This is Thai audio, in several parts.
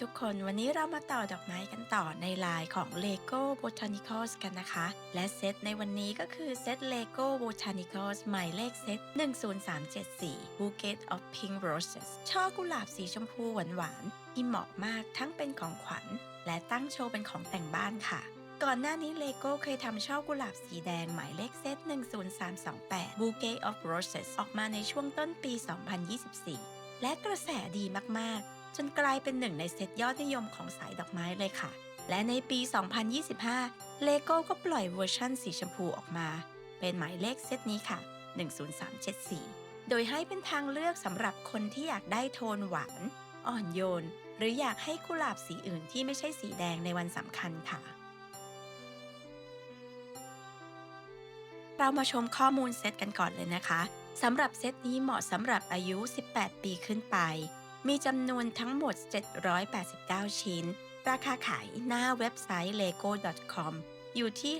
ทุกคนวันนี้เรามาต่อดอกไม้กันต่อในลายของ Lego Botanicals กันนะคะ และเซตในวันนี้ก็คือเซต Lego Botanicals หมายเลขเซต 10374 Bouquet of Pink Roses ช่อกุหลาบสีชมพูหวานๆที่เหมาะมากทั้งเป็นของขวัญ และตั้งโชว์เป็นของแต่งบ้านค่ะก่อนหน้านี้เลโก้เคยทำช่อกุหลาบสีแดงหมายเลขเซต 10328 Bouquet of Roses ออกมาในช่วงต้นปี 2024 และกระแสดีมาก ๆ จนกลายเป็นหนึ่งในเซตยอดนิยมของสายดอกไม้เลยค่ะ และในปี 2025เลโก้ก็ปล่อยเวอร์ชั่นสีชมพูออกมา เป็นหมายเลขเซตนี้ค่ะ 10374 โดยให้เป็นทางเลือกสำหรับคนที่อยากได้โทนหวาน อ่อนโยน หรืออยากให้กุหลาบสีอื่นที่ไม่ใช่สีแดงในวันสำคัญค่ะเรามาชมข้อมูลเซตกันก่อนเลยนะคะ สำหรับเซตนี้เหมาะสำหรับอายุ 18 ปีขึ้นไป มีจำนวนทั้งหมด 789 ชิ้น ราคาขายหน้าเว็บไซต์ lego.com อยู่ที่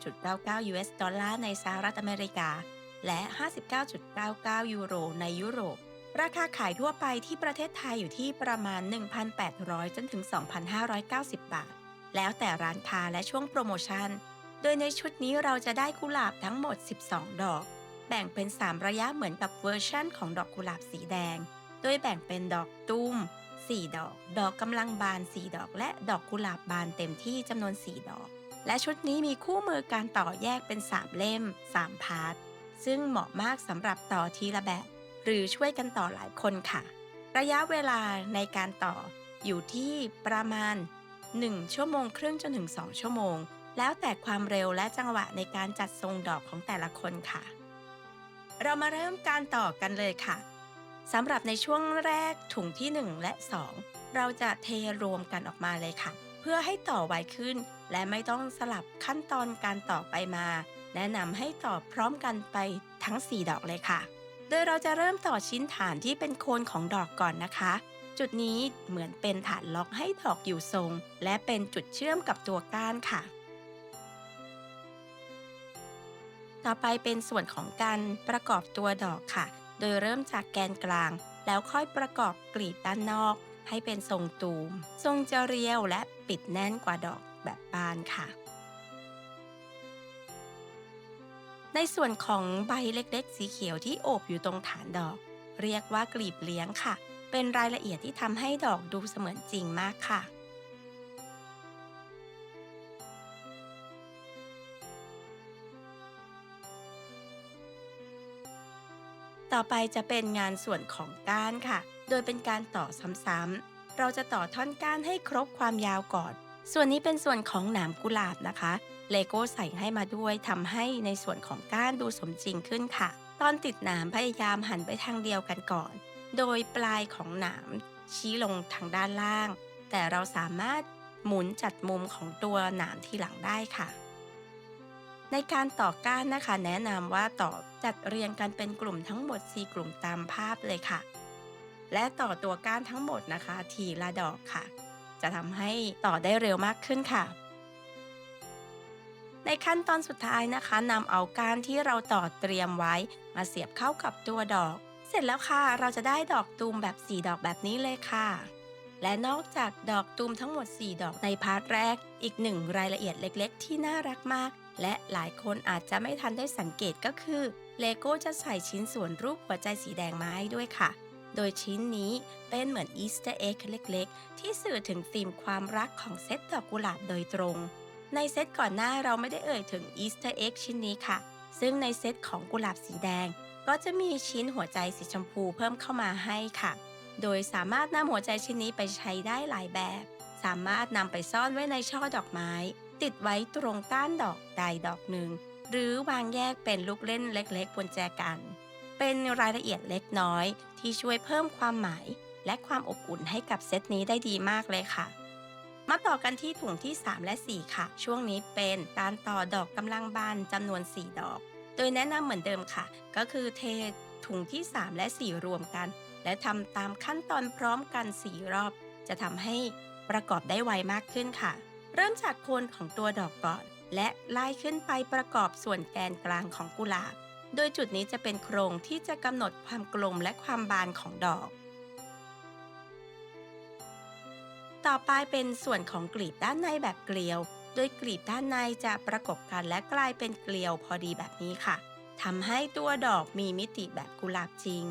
59.99 US ดอลลาร์ในสหรัฐอเมริกา และ 59.99 ยูโรในยุโรป ราคาขายทั่วไปที่ประเทศไทยอยู่ที่ประมาณ 1,800 จนถึง 2,590 บาท แล้วแต่ร้านค้าและช่วงโปรโมชั่น โดยในชุดนี้เราจะได้กุหลาบทั้งหมด 12 ดอก แบ่งเป็น 3 ระยะเหมือนกับเวอร์ชั่นของดอกกุหลาบสีแดง ดยแบ่งเป็นดอกตุ้ม 4 ดอก ดอกกำลังบาน 4 ดอก และดอกกุหลาบบานเต็มที่จำนวน 4 ดอก และชุดนี้มีคู่มือการต่อแยกเป็น 3 เล่ม 3 พาร์ท ซึ่งเหมาะมากสำหรับต่อทีละแบบ หรือช่วยกันต่อหลายคนค่ะ ระยะเวลาในการต่ออยู่ที่ประมาณ 1 ชั่วโมงครึ่งจนถึง 2 ชั่วโมง แล้วแต่ความเร็วและจังหวะในการจัดทรงดอกของแต่ละคนค่ะ เรามาเริ่มการต่อกันเลยค่ะ สำหรับในช่วงแรกถุงที่ 1 และ 2 เราจะเทรวมกันออกมาเลยค่ะ เพื่อให้ต่อไวขึ้น และไม่ต้องสลับขั้นตอนการต่อไปมา แนะนำให้ต่อพร้อมกันไปทั้ง 4 ดอกเลยค่ะ โดยเราจะเริ่มต่อชิ้นฐานที่เป็นโคนของดอกก่อนนะคะ จุดนี้เหมือนเป็นฐานล็อกให้ดอกอยู่ทรง และเป็นจุดเชื่อมกับตัวก้านค่ะ ต่อไปเป็นส่วนของการประกอบตัวดอกค่ะ โดยเริ่มจากแกนกลาง แล้วค่อยประกอบกลีบด้านนอก ให้เป็นทรงตูม ทรงจะเรียวและปิดแน่นกว่าดอกแบบบานค่ะ ในส่วนของใบเล็กๆ สีเขียวที่โอบอยู่ตรงฐานดอก เรียกว่ากลีบเลี้ยงค่ะ เป็นรายละเอียดที่ทำให้ดอกดูเสมือนจริงมากค่ะ ต่อไปจะเป็นงานส่วนของก้านค่ะ โดยเป็นการต่อซ้ำๆ เราจะต่อท่อนก้านให้ครบความยาวก่อน ส่วนนี้เป็นส่วนของหนามกุหลาบนะคะ เลโก้ใส่ให้มาด้วยทำให้ในส่วนของก้านดูสมจริงขึ้นค่ะ ตอนติดหนามพยายามหันไปทางเดียวกันก่อน โดยปลายของหนามชี้ลงทางด้านล่าง แต่เราสามารถหมุนจัดมุมของตัวหนามทีหลังได้ค่ะ ในการต่อก้านนะคะ แนะนำว่าต่อจัดเรียงกันเป็นกลุ่มทั้งหมด 4 กลุ่มตามภาพเลยค่ะ และต่อตัวก้านทั้งหมดนะคะ ทีละดอกค่ะ จะทำให้ต่อได้เร็วมากขึ้นค่ะ ในขั้นตอนสุดท้ายนะคะนำเอาก้านที่เราต่อเตรียมไว้ มาเสียบเข้ากับตัวดอก เสร็จแล้วค่ะ เราจะได้ดอกตูมแบบ 4 ดอกแบบนี้เลยค่ะและนอกจากดอกตูมทั้งหมด 4 ดอกในพาร์ทแรก อีกหนึ่งรายละเอียดเล็ก ๆ ที่น่ารักมาก และหลายคนอาจจะไม่ทันได้สังเกตก็คือเลโก้จะใส่ชิ้นส่วนรูปหัวใจสีแดงมาให้ด้วยค่ะ โดยชิ้นนี้เป็นเหมือนอีสเตอร์เอ็กเล็ก ๆ ที่สื่อถึงธีมความรักของเซตดอกกุหลาบโดยตรง ในเซตก่อนหน้าเราไม่ได้เอ่ยถึงอีสเตอร์เอ็กชิ้นนี้ค่ะ ซึ่งในเซตของกุหลาบสีแดง ก็จะมีชิ้นหัวใจสีชมพูเพิ่มเข้ามาให้ค่ะ โดยสามารถนำหัวใจชิ้นนี้ไปใช้ได้หลายแบบ สามารถนำไปซ่อนไว้ในช่อดอกไม้ ติดไว้ตรงก้านดอกใดดอกหนึ่ง หรือวางแยกเป็นลูกเล่นเล็กๆบนแจกัน เป็นรายละเอียดเล็กน้อย ที่ช่วยเพิ่มความหมาย และความอบอุ่นให้กับเซตนี้ได้ดีมากเลยค่ะ มาต่อกันที่ถุงที่ 3 และ 4 ค่ะ ช่วงนี้เป็นการต่อดอกกำลังบานจำนวน 4 ดอก โดยแนะนำเหมือนเดิมค่ะ ก็คือเทถุงที่ 3 และ 4 รวมกัน และทำตามขั้นตอนพร้อมกัน 4 รอบ จะทำให้ประกอบได้ไวมากขึ้นค่ะ เริ่มจากโคนของตัวดอกก่อน และไล่ขึ้นไปประกอบส่วนแกนกลางของกุหลาบ โดยจุดนี้จะเป็นโครงที่จะกำหนดความกลมและความบานของดอก ต่อไปเป็นส่วนของกลีบด้านในแบบเกลียว โดยกลีบด้านในจะประกบกันและกลายเป็นเกลียวพอดีแบบนี้ค่ะทำให้ตัวดอกมีมิติแบบกุหลาบจริง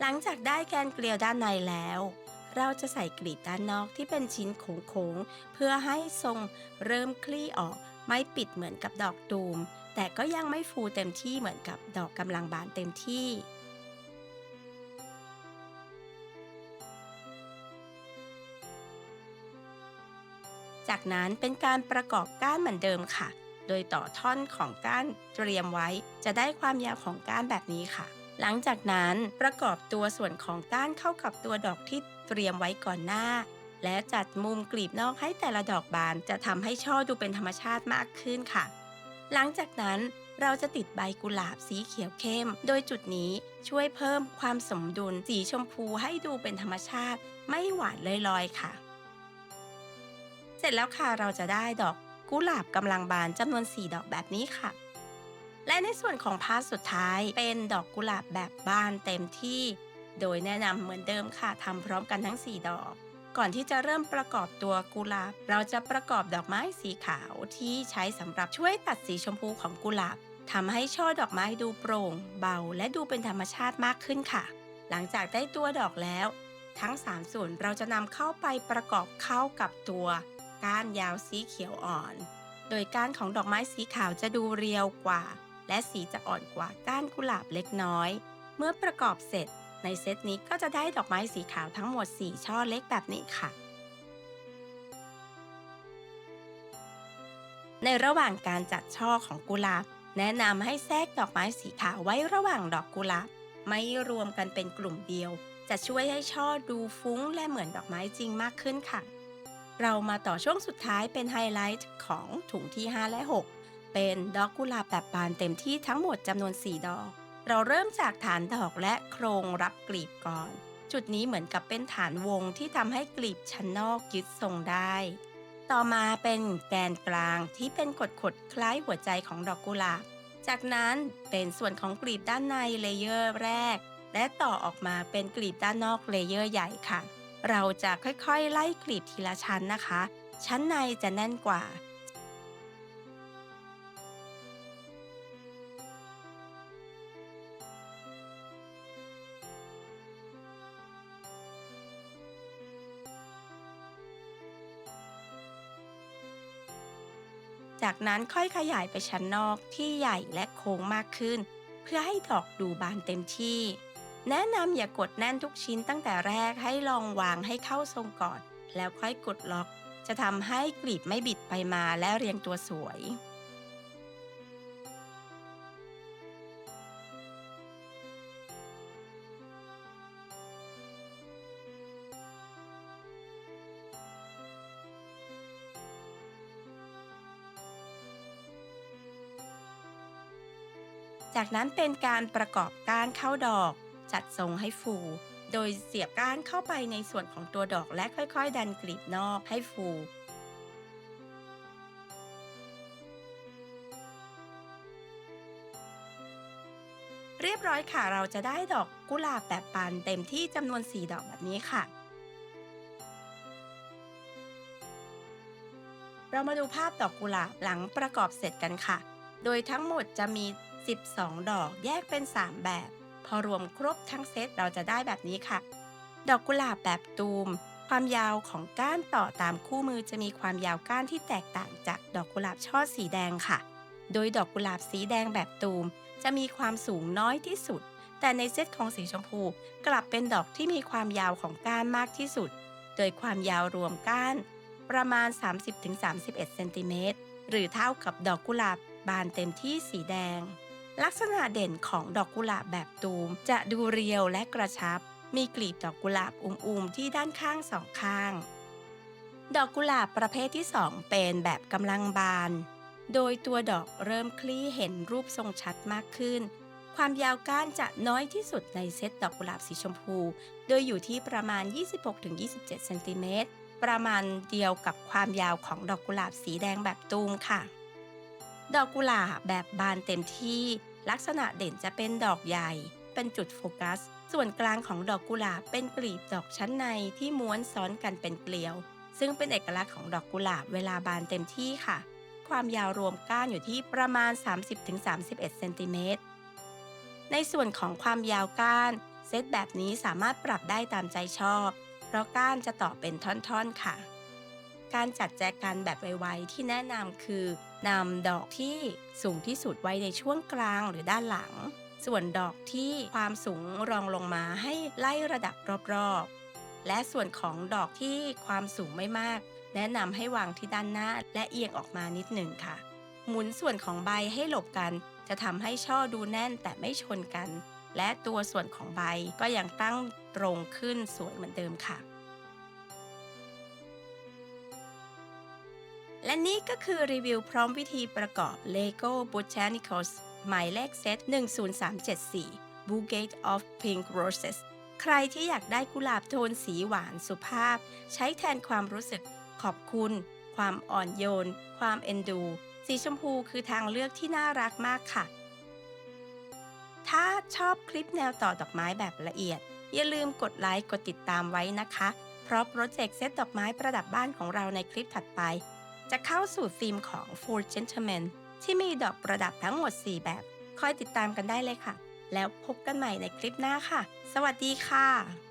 หลังจากได้แกนเกลียวด้านในแล้ว เราจะใส่กลีบด้านนอกที่เป็นชิ้นโค้งๆ เพื่อให้ทรงเริ่มคลี่ออก ไม่ปิดเหมือนกับดอกตูม แต่ก็ยังไม่ฟูเต็มที่เหมือนกับดอกกำลังบานเต็มที่จากนั้นเป็นการประกอบก้านเหมือนเดิมค่ะ โดยต่อท่อนของก้านเตรียมไว้ จะได้ความยาวของก้านแบบนี้ค่ะ หลังจากนั้นประกอบตัวส่วนของก้านเข้ากับตัวดอกที่เตรียมไว้ก่อนหน้า และจัดมุมกลีบนอกให้แต่ละดอกบานจะทำให้ช่อดูเป็นธรรมชาติมากขึ้นค่ะ หลังจากนั้นเราจะติดใบกุหลาบสีเขียวเข้ม โดยจุดนี้ช่วยเพิ่มความสมดุลสีชมพูให้ดูเป็นธรรมชาติ ไม่หวานลอยๆค่ะ เสร็จแล้วค่ะเราจะได้ดอกกุหลาบกำลังบานจำนวน 4 ดอกแบบนี้ค่ะ และในส่วนของพาร์ทสุดท้ายเป็นดอกกุหลาบแบบบ้านเต็มที่ โดยแนะนำเหมือนเดิมค่ะทำพร้อมกันทั้ง 4 ดอก ก่อนที่จะเริ่มประกอบตัวกุหลาบ เราจะประกอบดอกไม้สีขาวที่ใช้สำหรับช่วยตัดสีชมพูของกุหลาบทำให้ช่อดอกไม้ดูโปร่ง เบา และดูเป็นธรรมชาติมากขึ้นค่ะ หลังจากได้ตัวดอกแล้ว ทั้ง 3 ส่วนเราจะนำเข้าไปประกอบเข้ากับตัว ก้านยาวสีเขียวอ่อน โดยก้านของดอกไม้สีขาวจะดูเรียวกว่า และสีจะอ่อนกว่าก้านกุหลาบเล็กน้อย เมื่อประกอบเสร็จ ในเซตนี้ก็จะได้ดอกไม้สีขาวทั้งหมด 4 ช่อเล็กแบบนี้ค่ะ ในระหว่างการจัดช่อของกุหลาบ แนะนำให้แทรกดอกไม้สีขาวไว้ระหว่างดอกกุหลาบ ไม่รวมกันเป็นกลุ่มเดียว จะช่วยให้ช่อดูฟุ้งและเหมือนดอกไม้จริงมากขึ้นค่ะ เรามาต่อช่วงสุดท้ายเป็นไฮไลท์ของถุงที่ 5 และ 6 เป็นดอกกุหลาบแบบบานเต็มที่ทั้งหมดจำนวน 4 ดอก เราเริ่มจากฐานดอกและโครงรับกลีบก่อน จุดนี้เหมือนกับเป็นฐานวงที่ทำให้กลีบชั้นนอกยึดทรงได้ ต่อมาเป็นแกนกลางที่เป็นกดขดๆคล้ายหัวใจของดอกกุหลาบ จากนั้นเป็นส่วนของกลีบด้านในเลเยอร์แรก และต่อออกมาเป็นกลีบด้านนอกเลเยอร์ใหญ่ค่ะ เราจะค่อยๆ ไล่กลีบทีละชั้นนะคะ ชั้นในจะแน่นกว่า จากนั้นค่อยขยายไปชั้นนอกที่ใหญ่และโค้งมากขึ้น เพื่อให้ดอกดูบานเต็มที่ แนะนำอย่ากดแน่นทุกชิ้นตั้งแต่แรกให้ลองวางให้เข้าทรงก่อน แล้วค่อยกดล็อก จะทำให้กลีบไม่บิดไปมาและเรียงตัวสวย จากนั้นเป็นการประกอบก้านเข้าดอก จัดทรงให้ฟู โดยเสียบก้านเข้าไปในส่วนของตัวดอกและค่อยๆ ดันกลีบนอกให้ฟูเรียบร้อยค่ะ เราจะได้ดอกกุหลาบแบบปานเต็มที่จำนวน 4 ดอกแบบนี้ค่ะ เรามาดูภาพดอกกุหลาบหลังประกอบเสร็จกันค่ะ โดยทั้งหมดจะมี 12 ดอกแยกเป็น 3 แบบ พอรวมครบทั้งเซตเราจะได้แบบนี้ค่ะ ดอกกุหลาบแบบตูม ความยาวของก้านต่อตามคู่มือจะมีความยาวก้านที่แตกต่างจากดอกกุหลาบช่อสีแดงค่ะ โดยดอกกุหลาบสีแดงแบบตูม จะมีความสูงน้อยที่สุด แต่ในเซตของสีชมพูกลับเป็นดอกที่มีความยาวของก้านมากที่สุด โดยความยาวรวมก้านประมาณ 30-31เซนติเมตรหรือเท่ากับดอกกุหลาบบานเต็มที่สีแดง ลักษณะเด่นของดอกกุหลาบแบบตูม จะดูเรียวและกระชับ มีกลีบดอกกุหลาบอุ้มๆที่ด้านข้างสองข้าง ดอกกุหลาบประเภทที่ 2 เป็นแบบกำลังบาน โดยตัวดอกเริ่มคลี่เห็นรูปทรงชัดมากขึ้น ความยาวก้านจะน้อยที่สุดในเซตดอกกุหลาบสีชมพู โดยอยู่ที่ประมาณ 26-27 เซนติเมตร ประมาณเดียวกับความยาวของดอกกุหลาบสีแดงแบบตูมค่ะดอกกุหลาบแบบบานเต็มที่ ลักษณะเด่นจะเป็นดอกใหญ่ เป็นจุดโฟกัส ส่วนกลางของดอกกุหลาบเป็นกลีบดอกชั้นในที่ม้วนซ้อนกันเป็นเกลียว ซึ่งเป็นเอกลักษณ์ของดอกกุหลาบเวลาบานเต็มที่ค่ะ ความยาวรวมก้านอยู่ที่ประมาณ 30-31เซนติเมตรในส่วนของความยาวก้าน เซตแบบนี้สามารถปรับได้ตามใจชอบ เพราะก้านจะต่อเป็นท่อนๆค่ะ การจัดแจกันแบบไวๆที่แนะนำคือ นำดอกที่สูงที่สุดไว้ในช่วงกลางหรือด้านหลัง ส่วนดอกที่ความสูงรองลงมาให้ไล่ระดับรอบๆ และส่วนของดอกที่ความสูงไม่มาก แนะนำให้วางที่ด้านหน้าและเอียงออกมานิดหนึ่งค่ะ หมุนส่วนของใบให้หลบกัน จะทำให้ช่อดูแน่นแต่ไม่ชนกัน และตัวส่วนของใบก็ยังตั้งตรงขึ้นสวยเหมือนเดิมค่ะ และนี่ก็คือรีวิวพร้อมวิธีประกอบ Lego Botanicals หมายเลขเซต10374 Bouquet of Pink Roses ใครที่อยากได้กุหลาบโทนสีหวานสุภาพ ใช้แทนความรู้สึกขอบคุณ ความอ่อนโยน ความเอ็นดู สีชมพูคือทางเลือกที่น่ารักมากค่ะ ถ้าชอบคลิปแนวต่อดอกไม้แบบละเอียด อย่าลืมกดไลค์กดติดตามไว้นะคะ เพราะโปรเจกต์เซตดอกไม้ประดับบ้านของเราในคลิปถัดไป จะเข้าสู่ธีมของ Four Gentlemen ที่มีดอกประดับทั้งหมด 4 แบบ คอยติดตามกันได้เลยค่ะ แล้วพบกันใหม่ในคลิปหน้าค่ะ สวัสดีค่ะ